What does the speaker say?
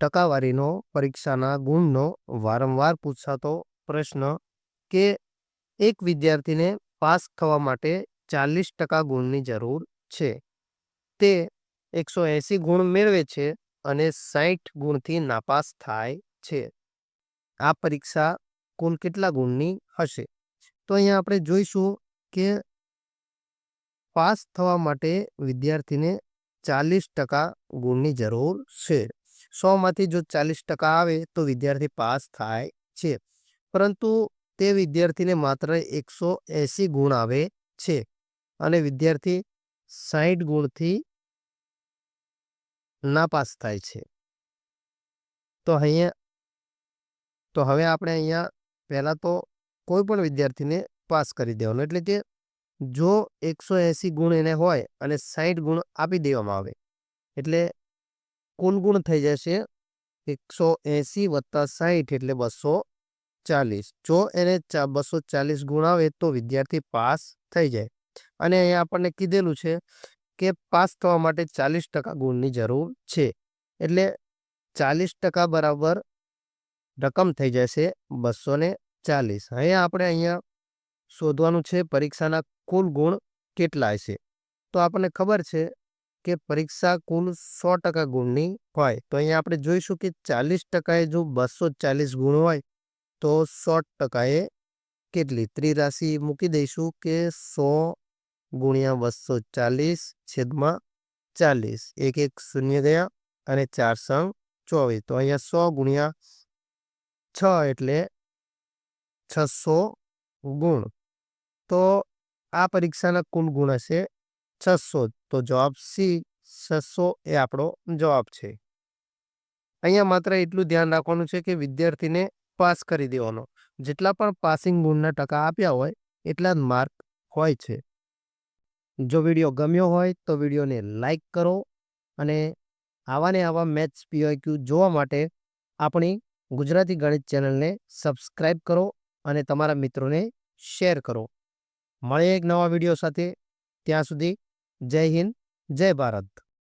ટકાવારીનો, પરીક્ષાના ગુણનો, વારંવાર પૂછાતો પ્રશ્ન કે એક વિદ્યાર્થીને પાસ થવા માટે ચાલીસ ટકા ગુણની જરૂર છે. તે એકસો એંસી ગુણ મેળવે છે અને સાહીઠ ગુણથી નાપાસ થાય છે. આ પરીક્ષા કુલ કેટલા ગુણની હશે? તો અહીંયા આપણે જોઈશું કે પાસ થવા માટે વિદ્યાર્થીને ચાલીસ ટકા ગુણની જરૂર છે. સોમાંથી જો ચાલીસ ટકા આવે તો વિદ્યાર્થી પાસ થાય છે. પરંતુ તે વિદ્યાર્થીને માત્ર એકસો એંસી ગુણ આવે છે અને વિદ્યાર્થી સાહીઠ ગુણથી નાપાસ થાય છે. તો અહીંયા, તો હવે આપણે અહીંયા પહેલાં તો કોઈ પણ વિદ્યાર્થીને પાસ કરી દેવાનો. એટલે કે જો એકસો એંસી ગુણ એને હોય અને સાહીઠ ગુણ આપી દેવામાં આવે, એટલે કુલ ગુણ થઈ જશે એકસો એંસી વત્તા સાહીઠ એટલે બસો ચાલીસ. જો એને બસો ચાલીસ ગુણ આવે તો વિદ્યાર્થી પાસ થઈ જાય. અને અહીંયા આપણને કીધેલું છે કે પાસ થવા માટે ચાલીસ ટકા ગુણની જરૂર છે. એટલે ચાલીસ ટકા બરાબર રકમ થઈ જશે બસો ને ચાલીસ. અહીંયા આપણે અહીંયા શોધવાનું છે પરીક્ષાના કુલ ગુણ કેટલા હશે. તો આપણને ખબર છે કે પરીક્ષા કુલ સો ટકા ગુણની હોય. તો અહીંયા આપણે જોઈશું કે ચાલીસ ટકાએ જો બસો ચાલીસ ગુણ હોય, તો સો ટકાએ કેટલી? ત્રિરાશિ મૂકી દઈશું કે સો ગુણ્યા બસો ચાલીસ છેદમાં ચાલીસ. એક એક શૂન્ય ગયા અને ચાર સંગ ચોવીસ. તો અહીંયા સો ગુણ્યા છ એટલે છસો ગુણ. તો આ પરીક્ષાના કુલ ગુણ હશે છસો, તો જવાબ સી, છસો એ આપણો જવાબ છે. અહીંયા માત્ર એટલું ધ્યાન રાખવાનું છે કે વિદ્યાર્થીને પાસ કરી દેવાનો. જેટલા પણ પાસિંગ ગુણના ટકા આપ્યા હોય, એટલા જ માર્ક હોય છે. જો વીડિયો ગમ્યો હોય, તો વિડીયોને લાઈક કરો અને આવા ને આવા મેથ્સ પીવાયક્યુ જોવા માટે આપણી ગુજરાતી ગણિત ચેનલને સબસ્ક્રાઈબ કરો અને તમારા મિત્રોને શેર કરો. મળીએ એક નવા વીડિયો સાથે. ત્યાં સુધી જય હિન્દ જય ભારત.